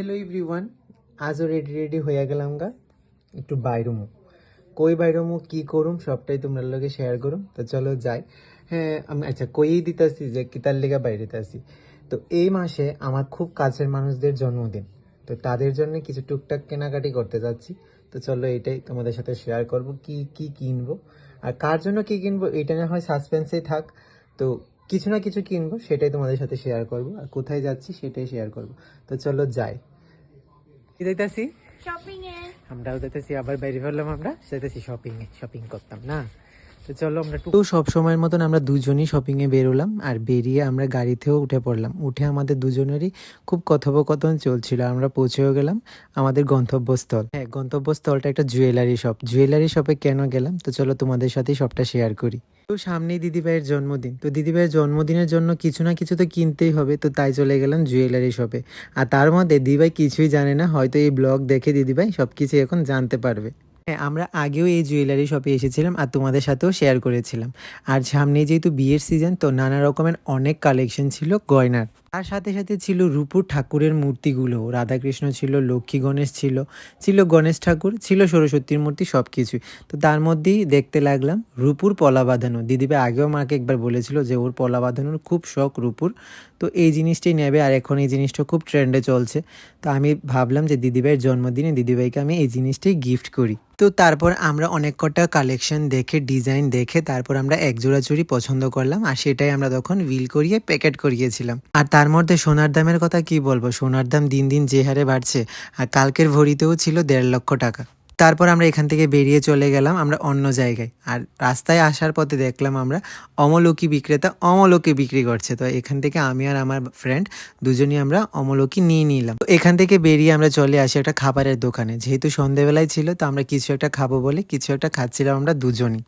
Hello everyone, আজও ready ready হয়ে গেলাম গা। একটু বাইরমু। কই বাইরমু, কি করুম, সবটাই তোমরা লগে শেয়ার করুম। তো চলো যাই। হ্যাঁ আমি আচ্ছা কইই দিতাছি যে কিতার লেগা বাইরে আসি তো এই মাসে আমার খুব কাছের মানুষদের জন্মদিন। তো তাদের জন্য কিছু টুকটাক কেনাকাটি করতে যাচ্ছি। তো চলো এটাই তোমাদের সাথে শেয়ার করব, কি কি কিনবো। আর কার জন্য কি কিনবো, এটা না হয় সাসপেন্সেই থাক। তো কিছু না কিছু কিনবো, সেটাই তোমাদের সাথে শেয়ার করব। আর কোথায় যাচ্ছি, সেটাই শেয়ার করব। তো চলো যাই। কি দেখতেছি শপিং এ। আমরাও যেতেছি আবার বাইরে ফেললাম আমরা যেতেছি শপিং এ শপিং করতাম না? তো চলো আমরা তো সব সময়ের মতন আমরা দুজনই শপিং এ বেরোলাম আর বেরিয়ে আমরা গাড়িতেও উঠে পড়লাম। উঠে আমাদের দুজনেরই খুব কথোপকথন চলছিল আমরা পৌঁছেও গেলাম আমাদের গন্তব্যস্থল। হ্যাঁ গন্তব্যস্থলটা একটা জুয়েলারি শপ জুয়েলারি শপে কেন গেলাম? তো চলো তোমাদের সাথেই সবটা শেয়ার করি। তো সামনেই দিদিভাইয়ের জন্মদিন। তো দিদিভাইয়ের জন্মদিনের জন্য কিছু না কিছু তো কিনতেই হবে, তো তাই চলে গেলাম জুয়েলারি শপে আর তার মধ্যে দিদিভাই কিছুই জানে না, হয়তো এই ব্লগ দেখে দিদিভাই সব কিছু এখন জানতে পারবে। হ্যাঁ আমরা আগেও এই জুয়েলারি শপে এসেছিলাম আর তোমাদের সাথেও শেয়ার করেছিলাম। আর সামনে যেহেতু বিয়ের সিজন তো নানা রকমের অনেক কালেকশন ছিল গয়নার। তার সাথে সাথে ছিল রূপুর ঠাকুরের মূর্তিগুলো। রাধাকৃষ্ণ ছিল, লক্ষ্মী গণেশ ছিল ছিল গণেশ ঠাকুর, ছিল সরস্বতীর মূর্তি সব কিছুই তো তার মধ্যেই দেখতে লাগলাম রূপুর পলা বাঁধানো। দিদিভাই আগেও মাকে একবার বলেছিল যে ওর পলা বাঁধানোর খুব শখ রূপুর। তো এই জিনিসটাই নেবে আর এখন এই জিনিসটা খুব ট্রেন্ডে চলছে। তো আমি ভাবলাম যে দিদিভাইয়ের জন্মদিনে দিদিভাইকে আমি এই জিনিসটাই গিফট করি। তো তারপর আমরা অনেক কটা কালেকশন দেখে ডিজাইন দেখে তারপর আমরা এক জোড়া চুড়ি পছন্দ করলাম আর সেটাই আমরা তখন বিল করিয়ে প্যাকেট করিয়েছিলাম। আর মধ্যে সোনার দামের কথা কি বলব? সোনার দাম দিন দিন যে হারে বাড়ছে, আর কালকের ভরিতেও ছিল দেড় লক্ষ টাকা। তারপর আমরা এখান থেকে বেরিয়ে চলে গেলাম আমরা অন্য জায়গায়। আর রাস্তায় আসার পথে দেখলাম আমরা অমলকি বিক্রেতা অমলকি বিক্রি করছে। তো এখান থেকে আমি আর আমার ফ্রেন্ড দুজনই আমরা অমলকি নিয়ে নিলাম। তো এখান থেকে বেরিয়ে আমরা চলে আসি একটা খাবারের দোকানে। যেহেতু সন্ধেবেলায় ছিল, তো আমরা কিছু একটা খাব বলে কিছু একটা খাচ্ছিলাম আমরা দুজনই।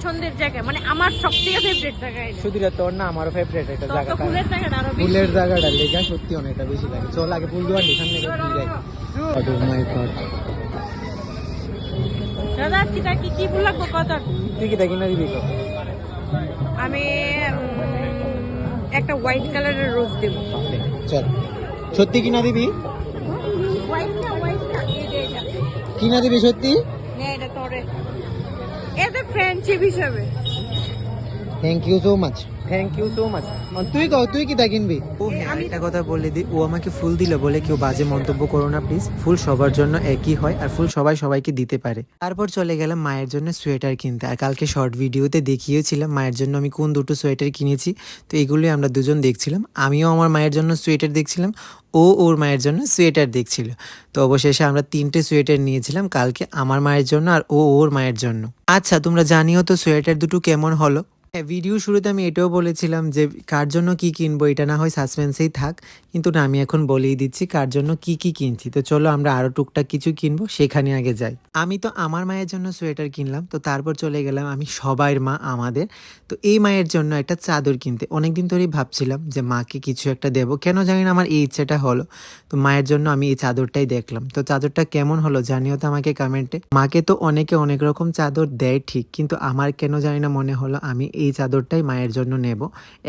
পছন্দের জায়গা মানে আমার সব থেকে ফেভারিট জায়গা এটা। শুধু তোর না আমারও ফেভারিট একটা তোর তো ফুলের জায়গাটা আরও বেশি। ফুলের জায়গাটা লেগা সত্যি অনেকটা বেশি লাগে। চল আগে ফুল দেওয়ার এখান থেকে ফুল যাই Oh my God. দাদা কিটা কি কি ফুল লাগবো কত? তুই কি দেখি না দিবি তো? আমি একটা হোয়াইট কালারের রোজ দেব। চল। সত্যি কিনা দিবি? হোয়াইট না হোয়াইট না এটা। কিনা দিবি সত্যি? নে এটা তোরে। এজ ফ্রেন্ডশিপ হিসাবে। Thank you so much thank you so much তুই কও, তুই কি কিনবি ও আমি একটা কথা বলে দিই ও আমাকে ফুল দিল বলে কেউ বাজে মন্তব্য করো না প্লিজ ফুল সবার জন্য একই হয় আর ফুল সবাই সবাইকে দিতে পারে। তারপর চলে গেলাম মায়ের জন্য সোয়েটার কিনতে। আর কালকে শর্ট ভিডিওতে দেখিয়েছিলাম মায়ের জন্য আমি কোন দুটো সোয়েটার কিনেছি। তো এগুলোই আমরা দুজন দেখছিলাম। আমিও আমার মায়ের জন্য সোয়েটার দেখছিলাম, ও ওর মায়ের জন্য সোয়েটার দেখছিল। তো অবশেষে আমরা তিনটে সোয়েটার নিয়েছিলাম কালকে আমার মায়ের জন্য আর ও ওর মায়ের জন্য। আচ্ছা তোমরা জানিও তো সোয়েটার দুটো কেমন হলো? হ্যাঁ ভিডিও শুরুতে আমি এটাও বলেছিলাম যে কার জন্য কি কিনবো, এটা না হয় সাসপেন্সেই থাক। কিন্তু না, আমি এখন বলেই দিচ্ছি কার জন্য কি কি কিনছি। তো চলো আমরা আরও টুকটাক কিছু কিনবো, সেখানে আগে যাই। আমি তো আমার মায়ের জন্য সোয়েটার কিনলাম, তো তারপর চলে গেলাম আমি সবাইয়ের মা আমাদের। তো এই মায়ের জন্য একটা চাদর কিনতে। অনেকদিন ধরেই ভাবছিলাম যে মাকে কিছু একটা দেবো। কেন জানি না আমার এই ইচ্ছাটা হলো। তো মায়ের জন্য আমি এই চাদরটাই দেখলাম। তো চাদরটা কেমন হলো জানিও তো আমাকে কমেন্টে মাকে তো অনেকে অনেক রকম চাদর দেয় ঠিক, কিন্তু আমার কেন জানি না মনে হলো আমি এই চাদরটাই মায়ের জন্য নেব।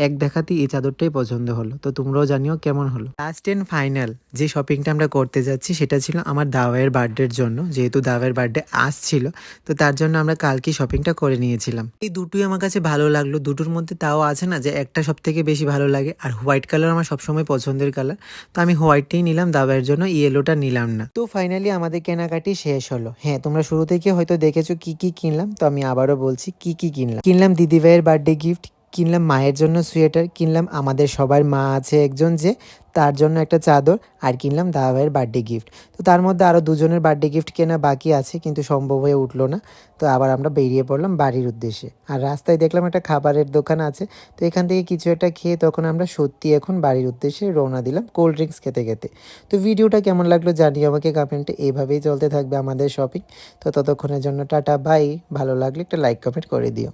এক দেখাতেই এই চাদরটাই পছন্দ হলো। তো তোমরাও জানিও কেমন হলো। লাস্ট এন্ড ফাইনাল যে শপিংটা আমরা করতে যাচ্ছি, সেটা ছিল আমার দাওয়ের বার্থডের জন্য। যেহেতু দাওয়াইয়ের বার্থডে আসছিল, তো তার জন্য আমরা কালকে শপিংটা করে নিয়েছিলাম। এই দুটোই আমার কাছে ভালো লাগল। দুটোর মধ্যে তাও আছে না যে একটা সব থেকে বেশি ভালো লাগে, আর হোয়াইট কালার আমার সবসময় পছন্দের কালার তো আমি হোয়াইটটাই নিলাম দাওয়ের জন্য ইয়েলোটা নিলাম না। তো ফাইনালি আমাদের কেনাকাটি শেষ হলো। হ্যাঁ তোমরা শুরু থেকে হয়তো দেখেছ কি কি কিনলাম। তো আমি আবারও বলছি কি কি কিনলাম। কিনলাম দিদিভাইয়ের বার্থডে গিফট কিনলাম মায়ের জন্য সোয়েটার কিনলাম আমাদের সবার মা আছে একজন যে তার জন্য একটা চাদর আর কিনলাম দাদা ভাইয়ের বার্থডে গিফট তো তার মধ্যে আরও দুজনের বার্থডে গিফট কেনা বাকি আছে কিন্তু সম্ভব হয়ে উঠল না। তো আবার আমরা বেরিয়ে পড়লাম বাড়ির উদ্দেশ্যে। আর রাস্তায় দেখলাম একটা খাবারের দোকান আছে। তো এখান থেকে কিছু একটা খেয়ে তখন আমরা সত্যি এখন বাড়ির উদ্দেশ্যে রওনা দিলাম কোল্ড ড্রিঙ্কস খেতে খেতে। তো ভিডিওটা কেমন লাগল জানিয়ে আমাকে কমেন্টে এইভাবেই চলতে থাকবে আমাদের শপিং তো ততক্ষণের জন্য টাটা বাই ভালো লাগলে একটা লাইক কমেন্ট করে দিও।